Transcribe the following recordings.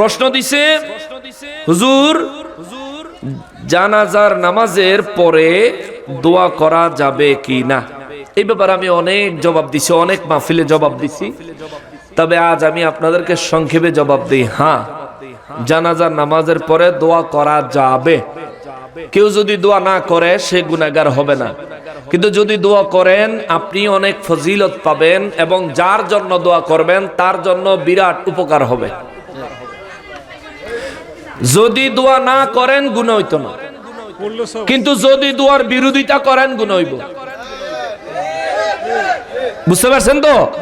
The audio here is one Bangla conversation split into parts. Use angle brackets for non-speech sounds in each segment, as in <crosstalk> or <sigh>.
প্রশ্ন দিছে, হুজুর, জানাজার নামাজের পরে দোয়া করা যাবে কি না? এই ব্যাপারে আমি অনেক জবাব দিছি, অনেক মাহফিলে জবাব দিছি। তবে আজ আমি আপনাদেরকে সংক্ষেপে জবাব দিই হ্যাঁ জানাজার নামাজের পরে দোয়া করা যাবে। কেউ যদি দোয়া না করে, সে গুনাহগার হবে না। কিন্তু যদি দোয়া করেন, আপনি অনেক ফজিলত পাবেন এবং যার জন্য দোয়া করবেন, তার জন্য বিরাট উপকার হবে। যদি দোয়া না করেন, গুণ হইতো না। কিন্তু যদি দোয়ার বিরোধিতা করেন, গুণ হইব। বুঝতে পারছেন তো?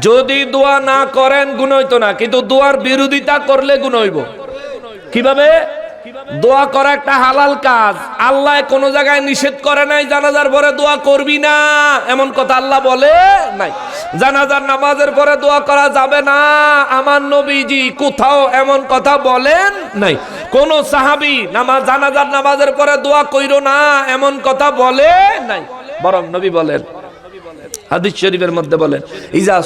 যদি দোয়া না করেন, গুণ হইতো না। কিন্তু দোয়ার বিরোধিতা করলে গুণ হইব। কীভাবে? দোয়া করা একটা হালাল কাজ। আল্লাহ কোন জায়গায় নিষেধ করে নাই, জানাজার পরে দোয়া করবি না। এমন কথা আল্লাহ বলে নাই। জানাজার নামাজের পরে দোয়া করা যাবে না। আমার নবীজি কোথাও এমন কথা বলেন নাই। কোন সাহাবি নামাজ জানাজার নামাজের পরে দোয়া কইর না, এমন কথা বলে নাই। বরং নবী বলেন, হাদিস শরীফের মধ্যে বলেন, ইজা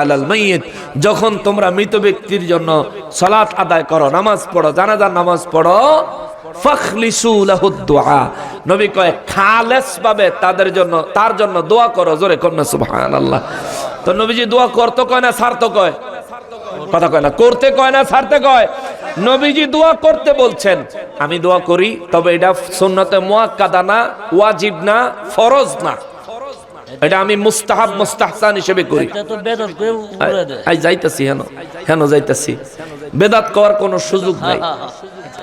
আলাল মাইয়িত যখন তোমরা মৃত ব্যক্তির জন্য সালাত আদায় করো, নামাজ পড়ো, জানাজার নামাজ পড়ো ফাখলিসু লাহু দুআ নবী কয় খালেস ভাবে তাদের জন্য তার জন্য দোয়া করো জোরে কন্যা সুবহানাল্লাহ। তো নবীজি দোয়া করতে কয় না কয়? কথা কয় না করতে কয় না ছাড়তে কয়? নবীজি দোয়া করতে বলছেন আমি দোয়া করি তবে এটা সুন্নতে মুআক্কাদা না ওয়াজিব না ফরজ না। এটা আমি মুস্তাহাব মুস্তাহসান হিসেবে করি। যাইতাছি হেন হেন যাইতাছি। বেদাত করার কোনো সুযোগ নাই।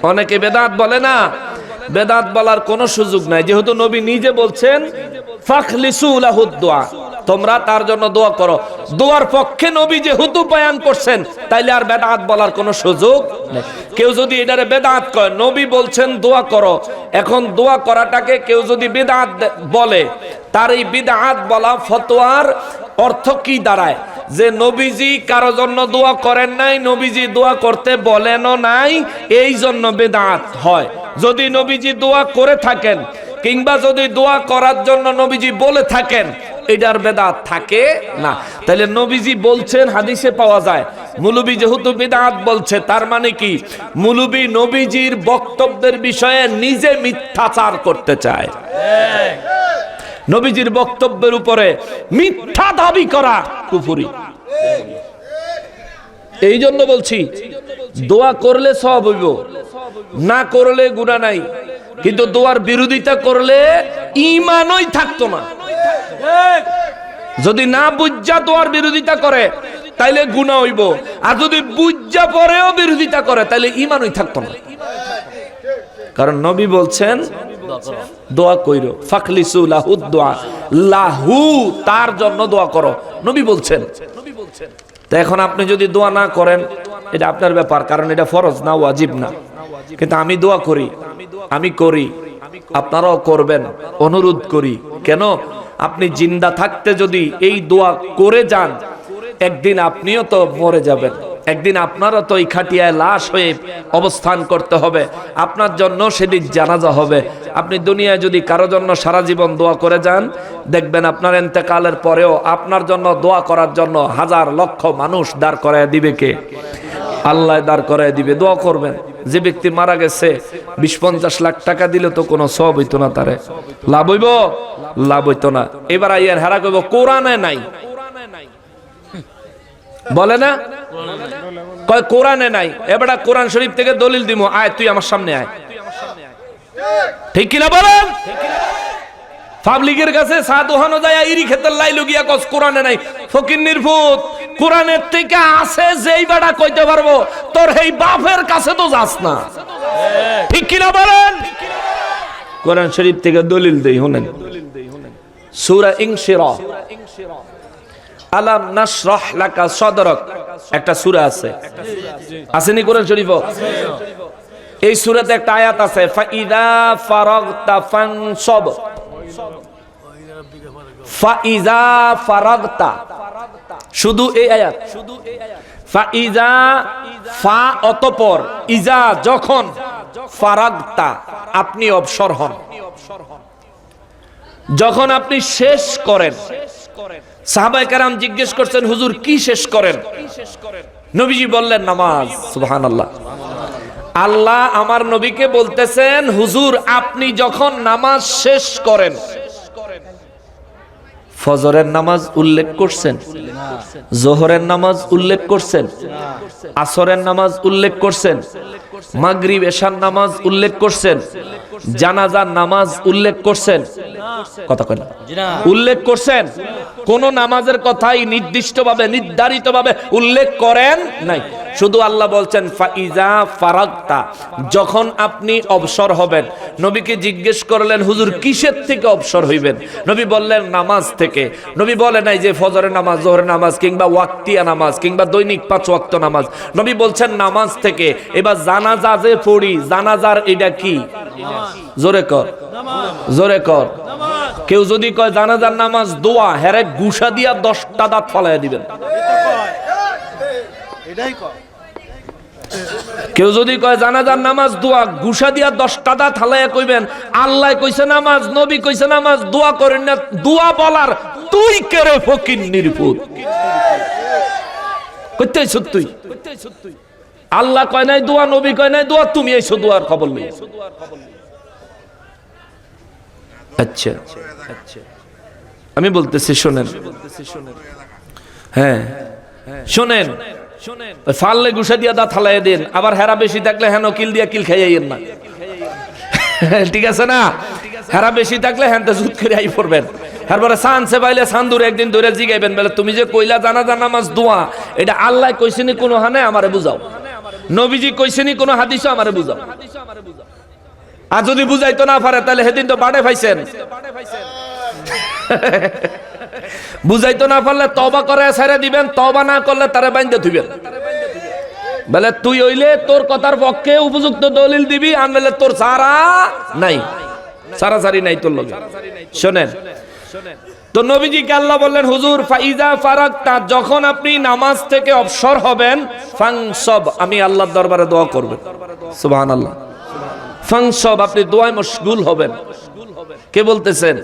অনেকে বেদাত বলে না। বেদাত বলার কোনো সুযোগ নাই। যেহেতু নবী নিজে বলছেন তোমরা তার জন্য দোয়া করো। দোয়ার পক্ষে নবী যেহেতু বয়ান করছেন, তাইলে আর বেদাত বলার কোনো সুযোগ নেই। কেউ যদি এটারে বেদাত কয়, নবী বলছেন দোয়া করো। এখন দোয়া করাটাকে কেউ যদি বেদাত বলে, তার এই বিদাত বলা ফতোয়ার অর্থ কি দাঁড়ায়? যে নবীজি কারও জন্য দোয়া করেন নাই, নবীজি দোয়া করতে বলেনও নাই, এই জন্য বেদাত হয়। যদি নবীজি দোয়া করে থাকেন, কিংবা যদি দোয়া করার জন্য নবীজি বলে থাকেন, এটার বেদাত থাকে না। তাহলে নবীজি বলছেন, হাদিসে পাওয়া যায়, মুলুবি যেহেতু বেদাত বলছে, তার মানে কি? মুলুবি নবীজির বক্তব্যের বিষয়ে নিজে মিথ্যাচার করতে চায়। নবীজির বক্তব্যের উপরে মিথ্যা দাবি করা কুফুরি। এই জন্য বলছি, দোয়া করলে সব হইব, না করলে গুণা নাই। কিন্তু দোয়ার বিরোধিতা করলে ইমানই থাকতো না। যদি না বুঝা দোয়ার বিরোধিতা করে, তাইলে গুণা হইব। আর যদি বুঝা পরেও বিরোধিতা করে, তাইলে ইমানই থাকতো না। কারণ নবী বলছেন দোয়া কইরো। ফাকলিসু লাহু দোয়া। লাহু, তার জন্য দোয়া করো। নবী বলছেন। তো এখন আপনি যদি দোয়া না করেন, এটা আপনার ব্যাপার, কারণ এটা ফরজ না, ওয়াজিব না। কিন্তু আমি দোয়া করি, আমি করি, আপনারাও করবেন, অনুরোধ করি। কেন? আপনি জিন্দা থাকতে যদি এই দোয়া করে যান, একদিন আপনিও তো মরে যাবেন। একদিন আপনারও তো এই খাটিয়ায় লাশ হয়ে অবস্থান করতে হবে। আপনার জন্য সেদিন জানাজা হবে। আপনি দুনিয়ায় যদি কারও জন্য সারা জীবন দোয়া করে যান, দেখবেন আপনার এতেকালের পরেও আপনার জন্য দোয়া করার জন্য হাজার লক্ষ মানুষ দাঁড় করায় দিবে কে? আল্লাহ দাঁড় করায় দিবে। দোয়া করবেন। যে ব্যক্তি মারা গেছে, বিশ পঞ্চাশ লাখ টাকা দিলে তো কোনো সব হইতো না তারে। লাভ হইব? লাভ হইতো না। এবার আইয়ার হেরা কইব, কোরআনে নাই। বলে না? কয়, কোরআনে নাই। এবারে কোরআন শরীফ থেকে দলিল দিমু। আয়, তুই আমার সামনে আয়। ঠিক কিনা বলেন? পাবলিকের কাছে সাদ ওহানো যায় ইরি ক্ষেতের লাই লগিয়া কস, কোরআনে নাই। ফকির নির্ভূত, কোরআনের থেকে আছে যেই বেড়া কইতে পারব, তোর এই বাপের কাছে তো যাস না। ঠিক কিনা বলেন? কোরআন শরীফ থেকে দলিল দেই, শুনেন। সূরা ইনশিরা আলাম নাশরাহ লাকা একটা সূরা আছে। কোরআন শরীফ? এই সূরাতে একটা আয়াত আছে, ফাইদা ফারাগতা ফানসব। ফারাগতা। শুধু এই আয়াত। ফাইজা ফা অতপর, ইজা যখন ফারাগতা, আপনি অবসর হন। যখন আপনি শেষ করেন সাহাবায়ে কারাম জিজ্ঞেস করছেন, হুজুর, কি শেষ করেন? নবীজি বললেন, নামাজ। সুহান আল্লাহ আল্লাহ আমার নবীকে বলতেছেন, হুজুর, আপনি যখন নামাজ শেষ করেন ফজরের নামাজ উল্লেখ করছেন, জোহরের নামাজ উল্লেখ করছেন, আসরের নামাজ উল্লেখ করছেন, মাগরিব এশার নামাজ উল্লেখ করছেন, জানাজার নামাজ উল্লেখ করছেন। কথা কয় উল্লেখ করছেন, কোন নামাজের কথাই নির্দিষ্টভাবে, নির্ধারিতভাবে উল্লেখ করেন নাই। শুধু আল্লাহ বলছেন, ফাইজা ফারাক্তা যখন আপনি অবসর হবেন, নবীকে জিজ্ঞেস করলেন, হুজুর, কিসের থেকে অবসর হইবেন? নবী বললেন, নামাজ থেকে। নবী বলে নাই যে ফজরের নামাজ, জোহরের নামাজ কিংবা ওয়াক্তিয়া নামাজ কিংবা দৈনিক পাঁচ ওয়াক্ত নামাজ। নবী বলছেন, নামাজ থেকে। এবার জানাজা যে পড়ি, জানাজার এটা কি? জোরে কর। জোরে কর। কেউ যদি কয়, জানাজার নামাজ দোয়া হেরে গুসা দিয়া দশটা দাঁত ফলাই দিবেন। কেউ যদি কয়, জানাজার নামাজ দোয়া, গুসা দিয়া দশটা দা থালাইয়া কইবেন, আল্লাহ কইছে নামাজ, নবী কইছে নামাজ, দোয়া করেন না, দোয়া বলার তুই কেরে ফকির নির্পুত কইতে আইছ তুই। আল্লাহ কয় নাই দোয়া, নবী কয় নাই দোয়া, তুমি আইছো দোয়ার খবর নেই আচ্ছা আচ্ছা। আমি বলতেছি, শোনেন। হ্যাঁ শোনেন। ফাললে গুসা দিয়া দা থালাই দেন আবার হেরা বেশি থাকলে হেন কিল দিয়া কিল খাইয়াইয়েন না। <laughs> ঠিক আছে না? হেরা বেশি থাকলে হ্যান জুত করে আই পড়বেন। তারপরে সানসে পাইলে সান্দুর একদিন ধরে জিগাইবেন বলে তুমি যে কইলা জানা জানা মাছ দোয়া এটা আল্লাহ কইছেনি কোনো হানে আমারে বুঝাও। নবীজি কইছেনি কোনো হাদিসও আমারে বুঝাও। আর যদি বুঝাইতো না পারে তাহলে সেদিন তো বাড়ে পাইছেন <laughs> বুঝাইতো না পারলে তবা করে ছেড়ে দিবেন তবা না করলে তারে বাইন্দে থুবেন বলে, তুই হইলে তোর কথার পক্ষে উপযুক্ত দলিল দিবি আনলে তোর সারা নাই। সারা সারি নাই তোর লগে। শোনেন, তো নবীজি আল্লাহ বললেন, হুজুর, ফাইজা ফারাক ফারাক্তা, যখন আপনি নামাজ থেকে অবসর হবেন ফাংসব আমি আল্লাহর দরবারে দোয়া করবেন। সুবহানাল্লাহ। ফাংসব আপনি দোয়ায় মশগুল হবেন। কে বলতেছেন?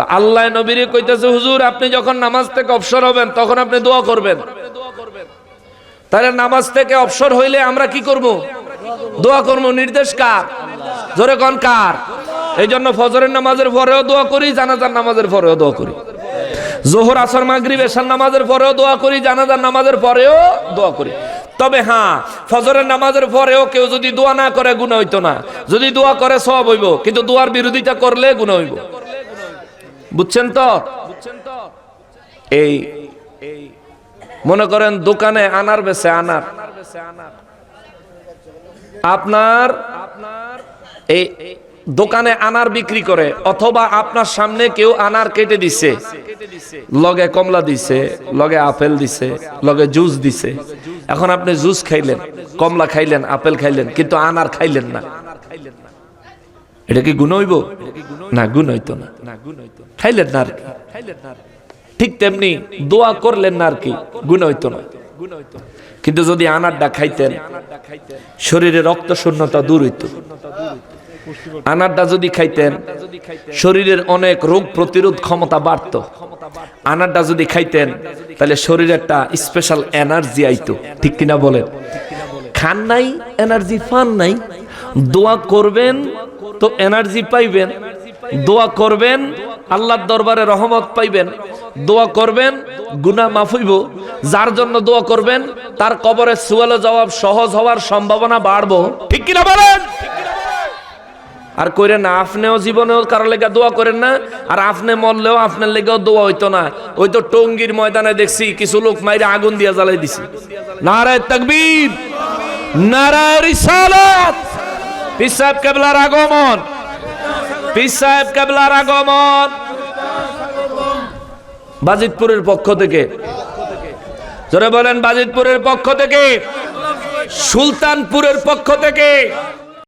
তা আল্লাহ নবীরে কইতেছে, হুজুর, আপনি যখন নামাজ থেকে অবসর হবেন, তখন আপনি দোয়া করবেন। তাহলে নামাজ থেকে অবসর হইলে আমরা কি করব? দোয়া করব। নির্দেশ কার? জোরে কোন কার? এই জন্য ফজরের নামাজের পরেও দোয়া করি, জানাজার নামাজের পরেও দোয়া করি। জোহর, আসর, মাগরিব, এশার নামাজের পরেও দোয়া করি, জানাজার নামাজের পরেও দোয়া করি। তবে হ্যাঁ ফজরের নামাজের পরেও কেউ যদি দোয়া না করে গুণ হইতো না। যদি দোয়া করে সব হইব। কিন্তু দোয়ার বিরোধিতা করলে গুণ হইব। বুঝছেন তো? এই, মনে করেন দোকানে আনার বেছে আনার। আপনার এই দোকানে আনার বিক্রি করে, অথবা আপনার সামনে কেউ আনার কেটে দিছে। লগে কমলা দিছে, লগে আপেল দিছে, লগে জুস দিছে। এখন আপনি জুস খাইলেন, কমলা খাইলেন, আপেল খাইলেন, কিন্তু আনার খাইলেন না। এটা কি গুণ হইব? না, গুণ হইতো না। খাইলেন না ঠিক তেমনি দোয়া করলেন না আর কি, গুণ হইতো না। কিন্তু যদি আনারটা খাইতেন, শরীরে রক্ত শূন্যতা দূর হইতো। আনারটা যদি খাইতেন, শরীরের অনেক রোগ প্রতিরোধ ক্ষমতা বাড়তো। আনারটা যদি খাইতেন, তাহলে শরীরে একটা স্পেশাল এনার্জি আইতো। ঠিক কিনা বলেন? খান নাই এনার্জি পান নাই। দোয়া করবেন, তো এনার্জি পাইবেন। দোয়া করবেন আল্লাহর দরবারে রহমত পাইবেন দোয়া করবেন গুনাহ মাফ হইব। যার জন্য দোয়া করবেন তার কবরে সুয়ালো জবাব সহজ হওয়ার সম্ভাবনা বাড়বো। ঠিক কিনা বলেন? আর কইরেন না আপনিও জীবনেও কারও লেগে দোয়া করেন না আর আপনি মরলেও আপনার লেগেও দোয়া হইতো না। ওই তো টঙ্গির ময়দানে দেখছি কিছু লোক মাইরে আগুন দিয়া জ্বালাই দিছি। নারায় তাকবীর নারায় রিসালাত পীর সাহেব কেবলার আগমন। পীর সাহেব কেবলার আগমন। বাজিতপুরের পক্ষ থেকে। জোরে বলেন, বাজিতপুরের পক্ষ থেকে। সুলতানপুরের পক্ষ থেকে।